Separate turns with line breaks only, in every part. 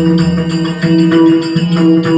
Thank you.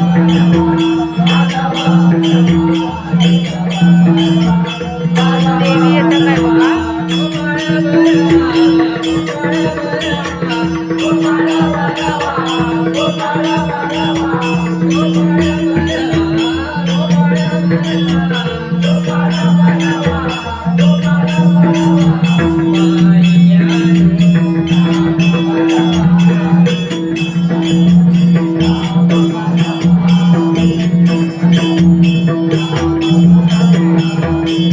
Música I name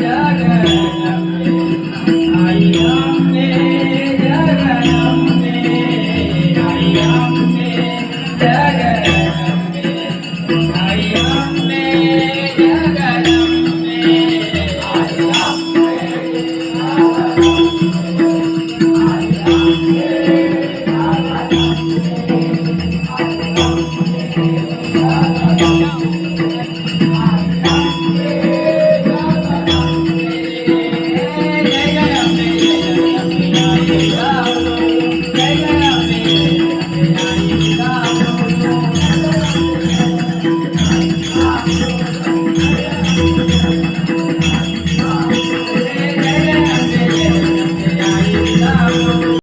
नवनमते I